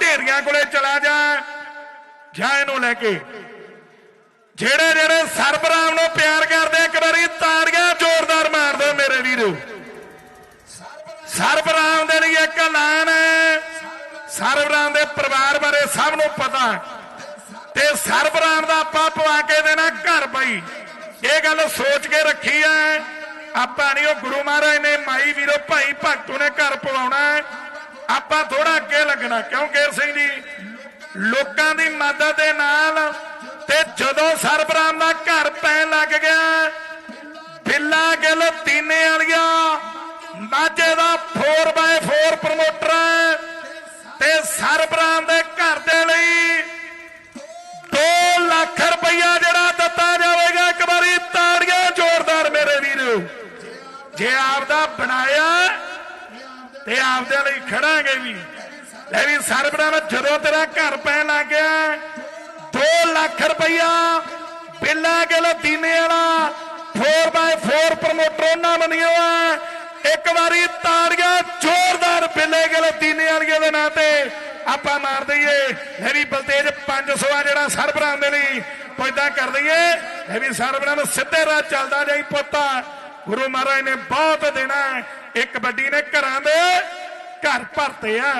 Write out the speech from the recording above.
ਢੇਰੀਆਂ ਕੋਲੇ ਚਲਾ ਜਾ। ਜਾ ਇਹਨੂੰ ਲੈ ਕੇ। ਜਿਹੜੇ ਜਿਹੜੇ ਸਰਬਰਾਮ ਨੂੰ ਪਿਆਰ ਕਰਦੇ, ਇੱਕ ਵਾਰੀ ਤਾੜੀਆਂ ਜ਼ੋਰਦਾਰ ਮਾਰ ਦਿਓ ਮੇਰੇ ਵੀਰੋ। ਸਰਬਰਾਮ ਦੇ ਲਈ ਇੱਕ ਐਲਾਨ ਹੈ। ਸਰਬਰਾਮ ਦੇ ਪਰਿਵਾਰ ਬਾਰੇ ਸਭ ਨੂੰ ਪਤਾ। ਤੇ ਸਰਬਰਾਮ ਦਾ ਆਪਾਂ ਪਵਾ ਕੇ ਦੇਣਾ ਘਰ ਬਈ। ਇਹ ਗੱਲ ਸੋਚ ਕੇ ਰੱਖੀ ਹੈ। ਆਪਾਂ ਨਹੀਂ ਉਹ ਗੁਰੂ ਮਹਾਰਾਜ ਨੇ, ਮਾਈ ਵੀਰੋ, ਭਾਈ ਭਗਤੂ ਨੇ ਘਰ ਪਵਾਉਣਾ ਹੈ। ਆਪਾਂ ਥੋੜਾ ਅੱਗੇ ਲੱਗਣਾ, ਕਿਉਂ ਕੇਰ ਸਿੰਘ ਜੀ? ਲੋਕਾਂ ਦੀ ਮਦਦ ਦੇ ਨਾਲ ਤੇ ਜਦੋਂ ਸਰਬਰਾਮ ਦਾ ਘਰ ਪੈਣ ਲੱਗ ਗਿਆ, ਬਿੱਲਾ ਗਿੱਲ ਤੀਨੇ ਵਾਲੀਆ, ਮਾਝੇ ਦਾ 4x4 ਪ੍ਰਮੋਟਰ ਤੇ ਸਰਬਰਾਮ ਦੇ ਘਰ ਦੇ ਲਈ 2 ਲੱਖ ਰੁਪਇਆ ਜਿਹੜਾ ਦਿੱਤਾ ਜਾਵੇਗਾ। ਇੱਕ ਵਾਰੀ ਤਾੜੀਆਂ ਜ਼ੋਰਦਾਰ ਮੇਰੇ ਵੀਰੋ। ਜੇ ਆਪਦਾ ਬਣਾਇਆ ਤੇ ਆਪਦੇ ਲਈ ਖੜਾਂਗੇ ਵੀ। ਲੈ ਵੀ ਸਰਬਰਾਮ ਜਦੋਂ ਤੇਰਾ ਘਰ ਪੈਣ ਲੱਗ ਗਿਆ 2 ਲੱਖ ਰੁਪਈਆ ਬਿੱਲਾ ਗਿੱਲ ਦੀਨੇ ਵਾਲਾ 4x4 ਪ੍ਰਮੋਟਰ ਉਹਨਾਂ ਬਣਿਓ ਆ ਇੱਕ ਵਾਰੀ ਤਾੜੀਆਂ ਜ਼ੋਰਦਾਰ ਬਿੱਲੇ ਗਿੱਲ ਦੀਨੇ ਵਾਲੀਆਂ ਦੇ ਨਾਂ ਤੇ ਆਪਾਂ ਮਾਰ ਦਈਏ। ਲੈ ਵੀ ਬਲਤੇਜ 500 ਆ ਜਿਹੜਾ ਸਰਬਰਾਮ ਦੇ ਲਈ। ਪੈਦਾ ਕਰ ਦਈਏ, ਲੈ ਵੀ ਸਰਬਰਾਮ ਸਿੱਧੇ ਰਾਹ ਚੱਲਦਾ ਜਾਈ ਪੁੱਤਾ। ਗੁਰੂ ਮਹਾਰਾਜ ਨੇ ਬਹੁਤ ਦੇਣਾ ਹੈ। ਇੱਕ ਵੱਡੀ ਨੇ ਘਰਾਂ ਦੇ ਘਰ ਭਰਤੇ ਆ